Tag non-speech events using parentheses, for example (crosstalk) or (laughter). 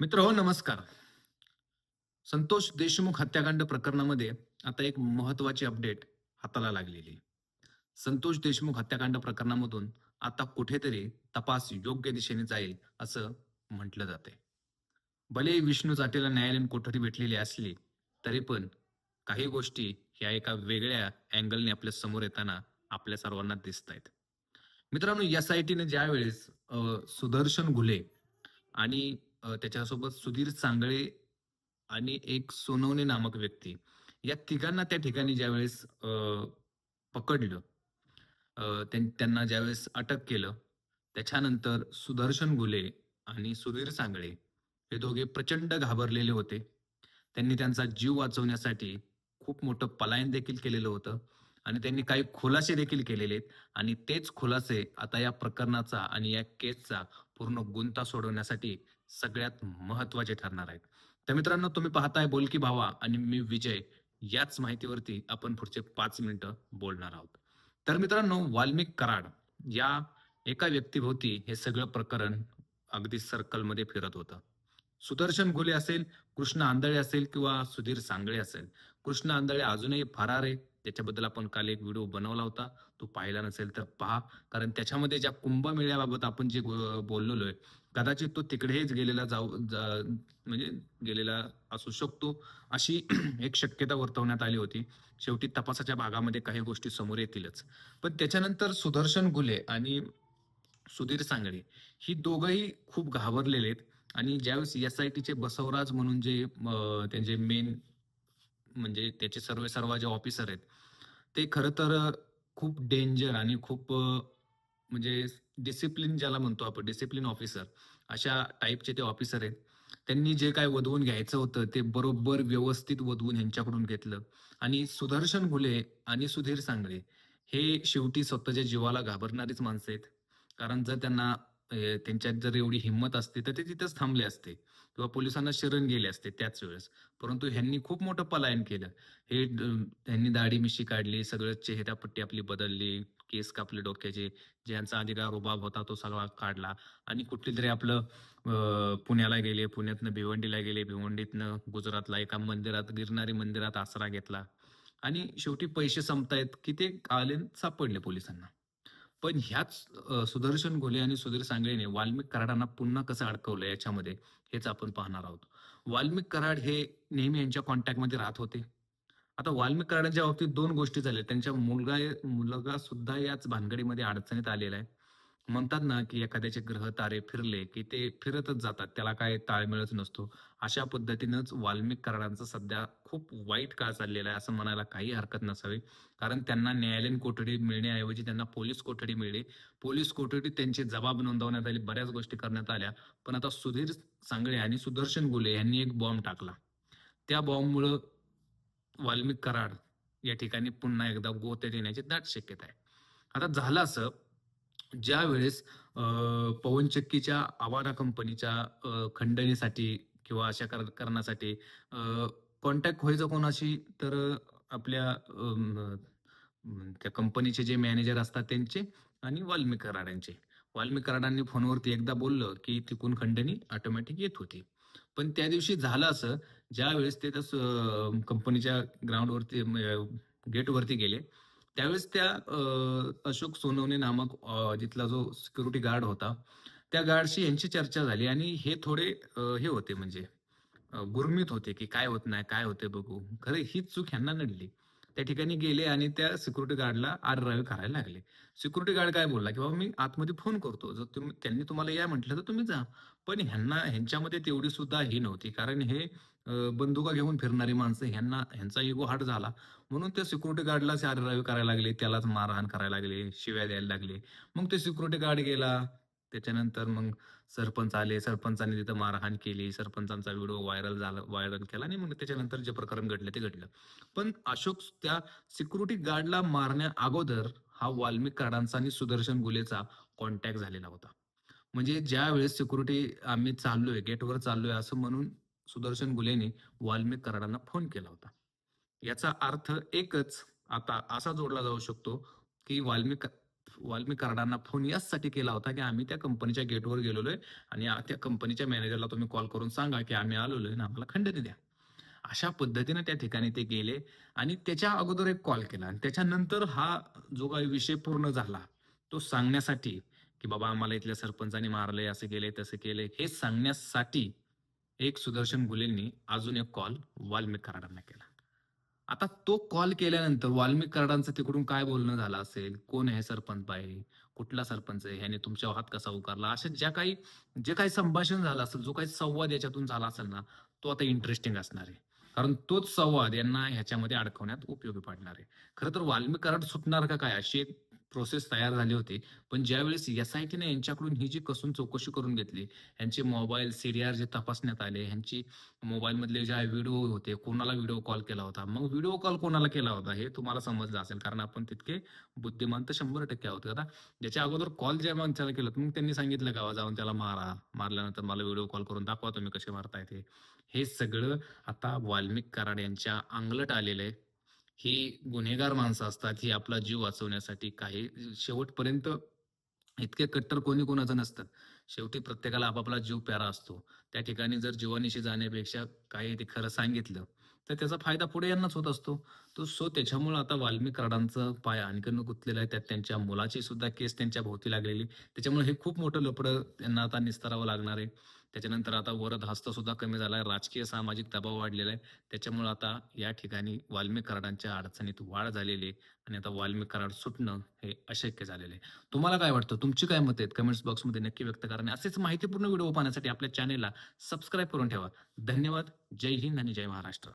मित्र हो नमस्कार. संतोष देशमुख हत्याकांड प्रकरणामध्ये आता एक महत्वाची अपडेट हाताला लागलेली संतोष देशमुख हत्याकांड प्रकरणामधून आता कुठेतरी तपास योग्य दिशेने जाईल असं म्हटलं जाते भले विष्णू जाटेला न्यायालयीन कोठडी भेटलेली असली तरी पण काही गोष्टी ह्या एका वेगळ्या अँगलने आपल्यासमोर येताना आपल्या सर्वांना दिसत आहेत मित्रांनो एस आय टीने ज्यावेळेस सुदर्शन घुले आणि त्याच्यासोबत सुधीर सांगळे आणि एक सोनवणे नामक व्यक्ती. या तिघांना त्या ठिकाणी ज्यावेळेस पकडलं त्यां- त्यांना ज्यावेळेस अटक केलं त्याच्यानंतर सुदर्शन गुले आणि सुधीर सांगळे हे दोघे प्रचंड घाबरलेले होते. त्यांनी त्यांचा जीव वाचवण्यासाठी खूप मोठं पलायन देखील केलेलं होतं आणि त्यांनी काही खुलासे देखील केलेले आहेत आणि तेच खुलासे आता या प्रकरणाचा आणि या केसचा पूर्ण गुंता सोडवण्यासाठी सगळ्यात महत्त्वाचे ठरणार आहेत. तर मित्रांनो तुम्ही पाहताय बोलकी भावा आणि मी विजय याच माहितीवरती आपण पुढचे पाच मिनिटं बोलणार आहोत. तर मित्रांनो वाल्मिक कराड या एका व्यक्तीभोवती हे सगळं प्रकरण अगदी सर्कलमध्ये फिरत होतं. सुदर्शन घुले असेल कृष्ण आंधळे असेल किंवा सुधीर सांगळे असेल. कृष्ण आंधळे अजूनही फरार आहे. त्याच्याबद्दल आपण काल एक व्हिडिओ बनवला होता. तो पाहिला नसेल तर पहा. कारण त्याच्यामध्ये ज्या कुंभमेळ्याबाबत आपण जे बोललेलो आहे कदाचित तो तिकडेच गेलेला जाऊ जा- म्हणजे गेलेला असू शकतो. अशी (clears throat) एक शक्यता वर्तवण्यात आली होती. शेवटी तपासाच्या भागामध्ये काही गोष्टी समोर येतीलच. पण त्याच्यानंतर सुदर्शन गुले आणि सुधीर सांगळे ही दोघंही खूप घाबरलेले आहेत. आणि ज्यावेळेस एस आय टीचे बसवराज म्हणून जे त्यांचे मेन म्हणजे त्याचे सर्व सर्व जे ऑफिसर आहेत ते खरं तर खूप डेंजर आणि खूप म्हणजे डिसिप्लिन ज्याला म्हणतो आपण डिसिप्लिन ऑफिसर अशा टाईपचे ते ऑफिसर आहेत. त्यांनी जे काय वधवून घ्यायचं होतं ते बरोबर व्यवस्थित वधवून यांच्याकडून घेतलं. आणि सुदर्शन घुले आणि सुधीर सांगळे हे शेवटी स्वतःच्या जीवाला घाबरणारीच माणसं आहेत. कारण जर त्यांना त्यांच्यात जर एवढी हिंमत असते तर ते तिथेच थांबले असते. किंवा पोलिसांना शरण गेले असते त्याच वेळेस. परंतु ह्यांनी खूप मोठं पलायन केलं. हे त्यांनी दाढी मिशी काढली सगळं चेहऱ्यापट्टी आपली बदलली केस कापले डोक्याचे ज्यांचा अधिकार रुबाब होता तो सगळा काढला. आणि कुठली तरी आपलं पुण्याला गेले पुण्यातनं भिवंडीला गेले भिवंडीतनं गुजरातला एका मंदिरात गिरणारी मंदिरात आसरा घेतला. आणि शेवटी पैसे संपतायत की ते आले सापडले पोलिसांना. पण ह्याच सुदर्शन घोले आणि सुधीर सांगळेने वाल्मिक कराडांना पुन्हा कसं अडकवलं याच्यामध्ये हेच आपण पाहणार आहोत. वाल्मिक कराड हे नेहमी यांच्या कॉन्टॅक्टमध्ये राहत होते. आता वाल्मिक कराडांच्या बाबतीत दोन गोष्टी झाल्या. त्यांच्या मुलगा मुलगा सुद्धा याच भानगडीमध्ये अडचणीत आलेला आहे. म्हणतात ना की एखाद्याचे ग्रह तारे फिरले की ते फिरतच जातात. त्याला काय ताळमेळच नसतो. अशा पद्धतीनंच वाल्मिक कराडांचा सध्या खूप वाईट काळ चाललेला आहे असं म्हणायला काही हरकत नसावी. कारण त्यांना न्यायालयीन कोठडी मिळण्याऐवजी त्यांना पोलीस कोठडी मिळली. पोलीस कोठडीत त्यांचे जबाब नोंदवण्यात आली बऱ्याच गोष्टी करण्यात आल्या. पण आता सुधीर सांगळे आणि सुदर्शन गुले यांनी एक बॉम्ब टाकला. त्या बॉम्बमुळं वाल्मिक कराड या ठिकाणी पुन्हा एकदा गोत्यात येण्याची दाट शक्यता आहे. आता झालं असं ज्या वेळेस पवन पवनचक्कीच्या आवारा कंपनीच्या खंडणीसाठी किंवा अशा करण्यासाठी कॉन्टॅक्ट व्हायचं कोणाशी तर आपल्या त्या कंपनीचे जे मॅनेजर असतात त्यांचे आणि वाल्मिक कराडांचे वाल्मिक कराडांनी फोनवरती एकदा बोललं की तिकून खंडणी ऑटोमॅटिक येत होती. पण त्या दिवशी झालं असं ज्यावेळेस ते त्या कंपनीच्या ग्राउंडवरती गेटवरती गेले त्यावेळेस त्या अशोक सोनवणे नामक जिथला जो सिक्युरिटी गार्ड होता त्या गार्डशी यांची चर्चा झाली आणि हे थोडे हे होते म्हणजे गुरमीत होते की काय होत नाही काय होते बघू. खरं हीच चूक ह्यांना नडली. त्या ठिकाणी गेले आणि त्या सिक्युरिटी गार्डला आररावी करायला लागले. सिक्युरिटी गार्ड काय बोलला की बाबा मी आतमध्ये फोन करतो. जर तुम्ही त्यांनी तुम्हाला या म्हटलं तर तुम्ही जा. पण ह्यांना ह्यांच्यामध्ये तेवढी सुद्धा ही नव्हती. कारण हे बंदुका घेऊन फिरणारी माणसं ह्यांना ह्यांचा इगो हाट झाला. म्हणून ते सिक्युरिटी गार्डला चाररावी करायला लागले. त्यालाच मारहाण करायला लागले. शिव्या द्यायला लागले. मग ते सिक्युरिटी गार्ड गेला. त्याच्यानंतर मग सरपंच आले. सरपंचांनी तिथं मारहाण केली. सरपंचांचा व्हिडिओ व्हायरल झाला व्हायरल केला आणि मग त्याच्यानंतर जे प्रकरण घडलं ते घडलं. पण अशोक त्या सिक्युरिटी गार्डला मारण्या अगोदर हा वाल्मिक कराडांचा आणि सुदर्शन गुलेचा कॉन्टॅक्ट झालेला होता. म्हणजे ज्या वेळेस सिक्युरिटी आम्ही चाललोय गेटवर चाललोय असं म्हणून सुदर्शन गुलेने वाल्मिक कराडांना फोन केला होता. याचा अर्थ एकच आता असा जोडला जाऊ शकतो की वाल्मिक वाल्मिक कार्डांना फोन याचसाठी केला होता की आम्ही त्या कंपनीच्या गेटवर गेलेलो आहे आणि त्या कंपनीच्या मॅनेजरला तुम्ही कॉल करून सांगा की आम्ही आलेलो आहे आम्हाला खंडणी द्या. अशा पद्धतीने त्या ठिकाणी ते गेले आणि त्याच्या अगोदर एक कॉल केला आणि त्याच्यानंतर हा जो काही विषय पूर्ण झाला तो सांगण्यासाठी की बाबा आम्हाला इथल्या सरपंचाने मारले असं केले तसं केले हे सांगण्यासाठी एक सुदर्शन गुलेंनी अजून एक कॉल वाल्मिक कराडांना केला. आता तो कॉल केल्यानंतर वाल्मिक कराडांचं तिकडून काय बोलणं झालं असेल? कोण आहे सरपंच बाई? कुठला सरपंच आहे? ह्याने तुमच्या हात कसा उकारला? अशा ज्या काही जे काही संभाषण झालं असेल जो काही संवाद याच्यातून झाला असेल ना तो आता इंटरेस्टिंग असणार आहे. कारण तोच संवाद यांना ह्याच्यामध्ये अडकवण्यात उपयोगी पडणार आहे. खरं तर वाल्मिक कराड सुटणार का काय? अशी एक प्रोसेस तयार झाली होती. पण ज्यावेळेस एस आय टीने यांच्याकडून ही जी कसून चौकशी करून घेतली यांचे मोबाईल सीडीआर जे तपासण्यात आले ह्यांची मोबाईलमधले ज्या व्हिडिओ होते कोणाला व्हिडिओ कॉल केला होता? मग व्हिडिओ कॉल कोणाला केला होता? हे तुम्हाला समजलं असेल कारण आपण तितके बुद्धिमान तर शंभर टक्के आहोत. आता ज्याच्या अगोदर कॉल ज्या माणसाला केलं मग त्यांनी सांगितलं गावा जाऊन त्याला मारा. मारल्यानंतर मला व्हिडिओ कॉल करून दाखवा तुम्ही कसे मारताय ते. हे सगळं आता वाल्मिक कराड यांच्या अंगलट आलेलं आहे. ही गुन्हेगार माणसं असतात ही आपला जीव वाचवण्यासाठी काही शेवटपर्यंत इतके कट्टर कोणी कोणाचं नसतं. शेवटी प्रत्येकाला आपापला जीव प्यारा असतो. त्या ठिकाणी जर जीवानिशी जाण्यापेक्षा काही ते खरं सांगितलं तर त्याचा फायदा पुढे यांनाच होत असतो. तो सो त्याच्यामुळे आता वाल्मिक कराडांचं पाय आणखीन गुंतलेलं आहे. त्यात त्यांच्या मुलाची सुद्धा केस त्यांच्या भोवती लागलेली. त्याच्यामुळे हे खूप मोठं लपडं त्यांना आता निस्तारावं लागणार आहे. त्याच्यानंतर आता वरद हस्तसुद्धा कमी झाला आहे राजकीय सामाजिक दबाव वाढलेला आहे. त्याच्यामुळे आता या ठिकाणी वाल्मिक कराडांच्या अडचणीत वाढ झालेली आहे आणि आता वाल्मिक कराड सुटणं हे अशक्य झालेलं आहे. तुम्हाला काय वाटतं? तुमची काय मत आहेत? कमेंट्स बॉक्समध्ये नक्की व्यक्त करा आणि असेच माहितीपूर्ण व्हिडिओ पाहण्यासाठी आपल्या चॅनेलला सबस्क्राईब करून ठेवा. धन्यवाद. जय हिंद आणि जय महाराष्ट्र.